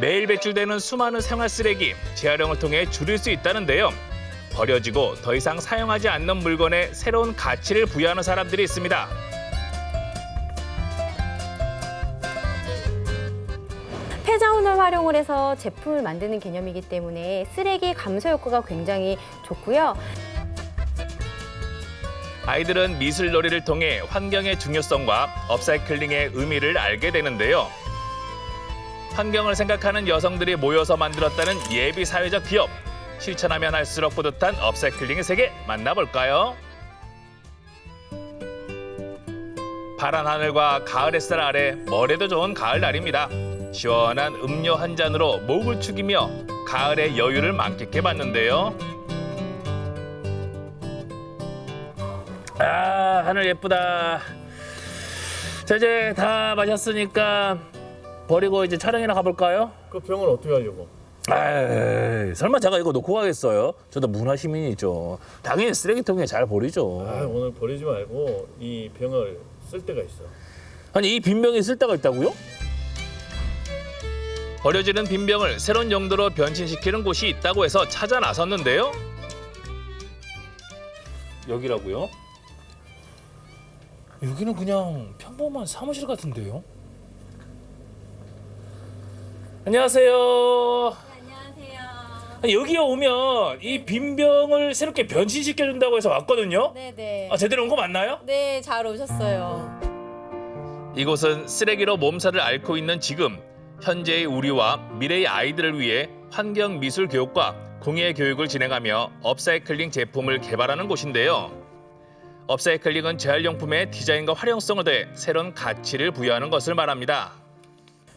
매일 배출되는 수많은 생활 쓰레기 재활용을 통해 줄일 수 있다는데요. 버려지고 더 이상 사용하지 않는 물건에 새로운 가치를 부여하는 사람들이 있습니다. 폐자원을 활용을 해서 제품을 만드는 개념이기 때문에 쓰레기 감소 효과가 굉장히 좋고요. 아이들은 미술 놀이를 통해 환경의 중요성과 업사이클링의 의미를 알게 되는데요. 환경을 생각하는 여성들이 모여서 만들었다는 예비 사회적 기업. 실천하면 할수록 뿌듯한 업사이클링의 세계 만나볼까요? 파란 하늘과 가을 햇살 아래 뭐래도 좋은 가을 날입니다. 시원한 음료 한 잔으로 목을 축이며 가을의 여유를 만끽해 봤는데요. 아 하늘 예쁘다. 자 이제 다 마셨으니까 버리고 이제 촬영이나 가볼까요? 그 병은 어떻게 하려고? 아 설마 제가 이거 놓고 가겠어요? 저도 문화 시민이죠. 당연히 쓰레기통에 잘 버리죠. 아, 오늘 버리지 말고 이 병을 쓸 때가 있어. 아니 이 빈병이 쓸 데가 있다고요? 버려지는 빈병을 새로운 용도로 변신시키는 곳이 있다고 해서 찾아 나섰는데요. 여기라고요? 여기는 그냥 평범한 사무실 같은데요. 안녕하세요. 안녕하세요. 여기에 오면 이 빈병을 새롭게 변신시켜 준다고 해서 왔거든요. 네네. 아, 제대로 온 거 맞나요? 네, 잘 오셨어요. 이곳은 쓰레기로 몸살을 앓고 있는 지금 현재의 우리와 미래의 아이들을 위해 환경 미술 교육과 공예 교육을 진행하며 업사이클링 제품을 개발하는 곳인데요. 업사이클링은 재활용품의 디자인과 활용성을 더해 새로운 가치를 부여하는 것을 말합니다.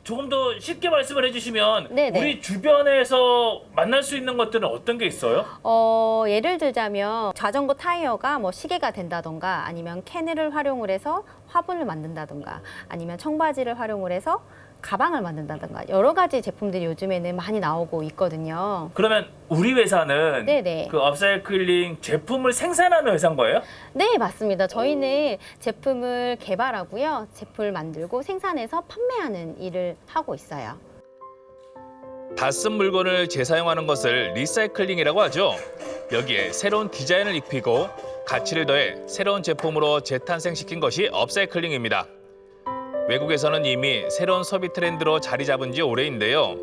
조금 더 쉽게 말씀을 해주시면 네네. 우리 주변에서 만날 수 있는 것들은 어떤 게 있어요? 어, 예를 들자면 자전거 타이어가 뭐 시계가 된다던가 아니면 캐늘을 활용을 해서 화분을 만든다던가 아니면 청바지를 활용을 해서 가방을 만든다던가 여러 가지 제품들이 요즘에는 많이 나오고 있거든요. 그러면 우리 회사는 네네. 그 업사이클링 제품을 생산하는 회사인 거예요? 네, 맞습니다. 저희는 제품을 개발하고요. 제품을 만들고 생산해서 판매하는 일을 하고 있어요. 다 쓴 물건을 재사용하는 것을 리사이클링이라고 하죠. 여기에 새로운 디자인을 입히고 가치를 더해 새로운 제품으로 재탄생시킨 것이 업사이클링입니다. 외국에서는 이미 새로운 소비 트렌드로 자리 잡은 지 오래인데요.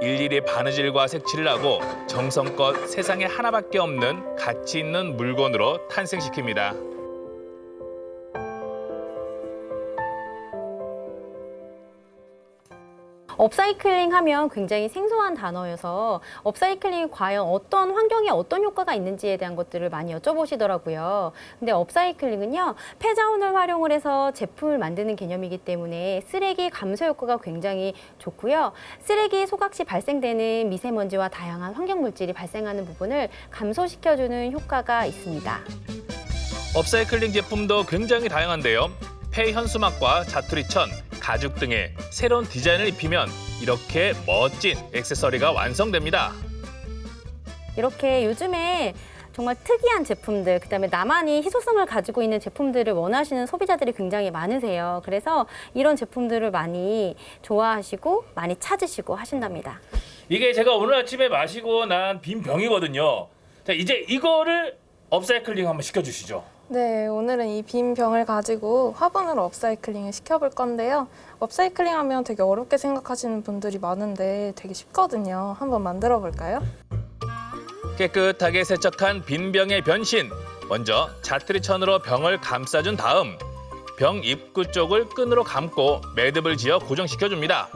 일일이 바느질과 색칠을 하고 정성껏 세상에 하나밖에 없는 가치 있는 물건으로 탄생시킵니다. 업사이클링 하면 굉장히 생소한 단어여서 업사이클링이 과연 어떤 환경에 어떤 효과가 있는지에 대한 것들을 많이 여쭤보시더라고요. 근데 업사이클링은요, 폐자원을 활용을 해서 제품을 만드는 개념이기 때문에 쓰레기 감소 효과가 굉장히 좋고요. 쓰레기 소각 시 발생되는 미세먼지와 다양한 환경 물질이 발생하는 부분을 감소시켜주는 효과가 있습니다. 업사이클링 제품도 굉장히 다양한데요. 폐 현수막과 자투리천, 가죽 등의 새로운 디자인을 입히면 이렇게 멋진 액세서리가 완성됩니다. 이렇게 요즘에 정말 특이한 제품들, 그다음에 나만이 희소성을 가지고 있는 제품들을 원하시는 소비자들이 굉장히 많으세요. 그래서 이런 제품들을 많이 좋아하시고 많이 찾으시고 하신답니다. 이게 제가 오늘 아침에 마시고 난 빈 병이거든요. 자, 이제 이거를 업사이클링 한번 시켜주시죠. 네, 오늘은 이 빈 병을 가지고 화분으로 업사이클링을 시켜볼 건데요. 업사이클링 하면 되게 어렵게 생각하시는 분들이 많은데 되게 쉽거든요. 한번 만들어 볼까요? 깨끗하게 세척한 빈 병의 변신. 먼저 자투리천으로 병을 감싸준 다음 병 입구 쪽을 끈으로 감고 매듭을 지어 고정시켜줍니다.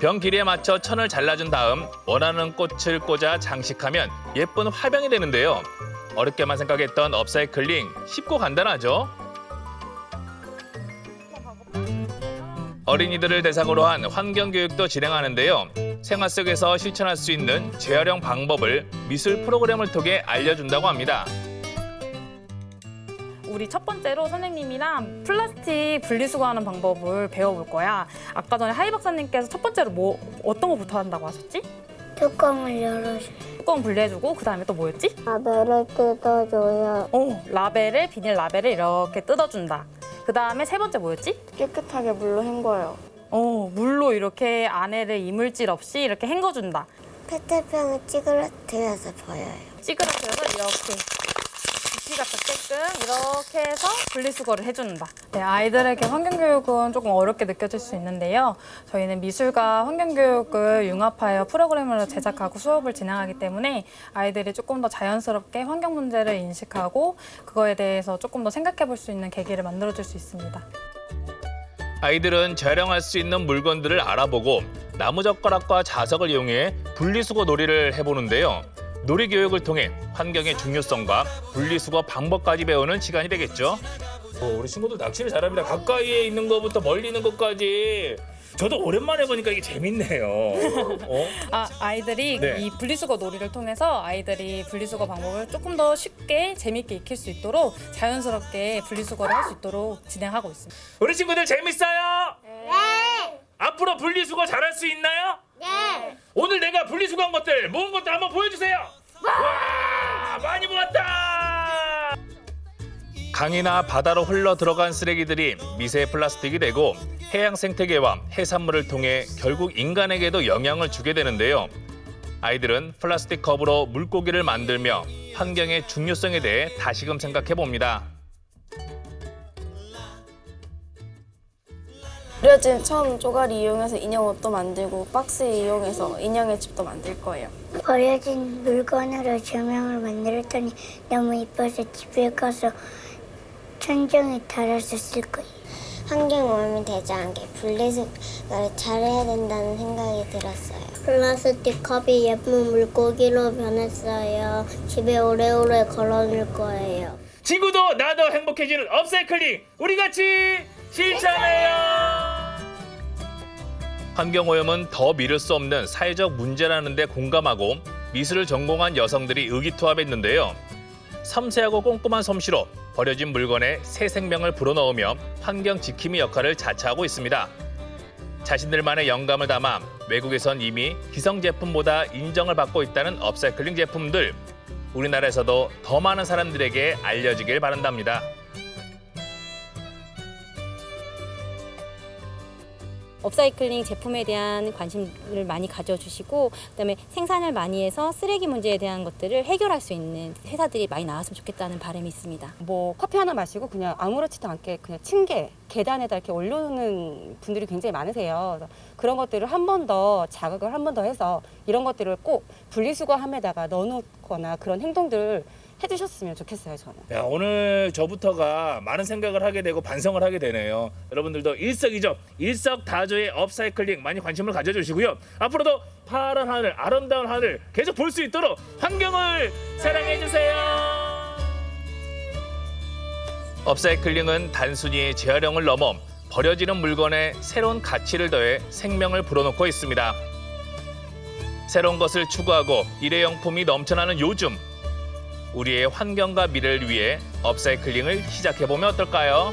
병 길이에 맞춰 천을 잘라준 다음 원하는 꽃을 꽂아 장식하면 예쁜 화병이 되는데요. 어렵게만 생각했던 업사이클링 쉽고 간단하죠? 어린이들을 대상으로 한 환경 교육도 진행하는데요. 생활 속에서 실천할 수 있는 재활용 방법을 미술 프로그램을 통해 알려준다고 합니다. 우리 첫 번째로 선생님이랑 플라스틱 분리수거하는 방법을 배워볼 거야. 아까 전에 하이 박사님께서 첫 번째로 뭐 어떤 거부터 한다고 하셨지? 뚜껑을 열어줘. 뚜껑 분리해주고 그 다음에 또 뭐였지? 라벨을 뜯어줘요. 어, 라벨을 비닐 라벨을 이렇게 뜯어준다. 그 다음에 세 번째 뭐였지? 깨끗하게 물로 헹궈요. 어, 물로 이렇게 안에를 이물질 없이 이렇게 헹궈준다. 페트병을 찌그러뜨려서 버려요. 찌그러뜨려서 이렇게 더 쬐끔 이렇게 해서 분리수거를 해준다. 네, 아이들에게 환경교육은 조금 어렵게 느껴질 수 있는데요. 저희는 미술과 환경교육을 융합하여 프로그램을 제작하고 수업을 진행하기 때문에 아이들이 조금 더 자연스럽게 환경 문제를 인식하고 그거에 대해서 조금 더 생각해 볼 수 있는 계기를 만들어 줄 수 있습니다. 아이들은 재활용할 수 있는 물건들을 알아보고 나무젓가락과 자석을 이용해 분리수거 놀이를 해보는데요. 놀이 교육을 통해 환경의 중요성과 분리수거 방법까지 배우는 시간이 되겠죠. 어, 우리 친구들 낚시를 잘합니다. 가까이에 있는 것부터 멀리 있는 것까지. 저도 오랜만에 보니까 이게 재밌네요. 어? 아, 아이들이 네. 이 분리수거 놀이를 통해서 아이들이 분리수거 방법을 조금 더 쉽게 재밌게 익힐 수 있도록 자연스럽게 분리수거를 할 수 있도록 진행하고 있습니다. 우리 친구들 재밌어요? 네. 앞으로 분리수거 잘할 수 있나요? 네. 오늘 내가 분리수거한 것들 모은 것들 한번 보여주세요. 와 많이 모았다. 강이나 바다로 흘러 들어간 쓰레기들이 미세 플라스틱이 되고 해양 생태계와 해산물을 통해 결국 인간에게도 영향을 주게 되는데요. 아이들은 플라스틱 컵으로 물고기를 만들며 환경의 중요성에 대해 다시금 생각해 봅니다. 버려진 처음 쪼가리 이용해서 인형 옷도 만들고 박스 이용해서 인형의 집도 만들 거예요. 버려진 물건으로 조명을 만들었더니 너무 이뻐서 집에 가서 천정에 달아서 쓸 거예요. 환경 오염이 되지 않게 분리수거를 잘해야 된다는 생각이 들었어요. 플라스틱 컵이 예쁜 물고기로 변했어요. 집에 오래오래 걸어놓을 거예요. 친구도 나도 행복해지는 업사이클링 우리 같이 실천해요. 환경오염은 더 미룰 수 없는 사회적 문제라는 데 공감하고 미술을 전공한 여성들이 의기투합했는데요. 섬세하고 꼼꼼한 솜씨로 버려진 물건에 새 생명을 불어넣으며 환경 지킴이 역할을 자처하고 있습니다. 자신들만의 영감을 담아 외국에선 이미 기성 제품보다 인정을 받고 있다는 업사이클링 제품들 우리나라에서도 더 많은 사람들에게 알려지길 바란답니다. 업사이클링 제품에 대한 관심을 많이 가져주시고 그다음에 생산을 많이 해서 쓰레기 문제에 대한 것들을 해결할 수 있는 회사들이 많이 나왔으면 좋겠다는 바람이 있습니다. 뭐 커피 하나 마시고 그냥 아무렇지도 않게 그냥 층계 계단에다 이렇게 올려놓는 분들이 굉장히 많으세요. 그런 것들을 한 번 더 자극을 한 번 더 해서 이런 것들을 꼭 분리수거함에다가 넣어놓거나 그런 행동들을 해주셨으면 좋겠어요 저는. 야, 오늘 저부터가 많은 생각을 하게 되고 반성을 하게 되네요. 여러분들도 일석이조, 일석다조의 업사이클링 많이 관심을 가져주시고요. 앞으로도 파란 하늘, 아름다운 하늘 계속 볼 수 있도록 환경을 사랑해 주세요. 업사이클링은 단순히 재활용을 넘어 버려지는 물건에 새로운 가치를 더해 생명을 불어넣고 있습니다. 새로운 것을 추구하고 일회용품이 넘쳐나는 요즘 우리의 환경과 미래를 위해 업사이클링을 시작해보면 어떨까요?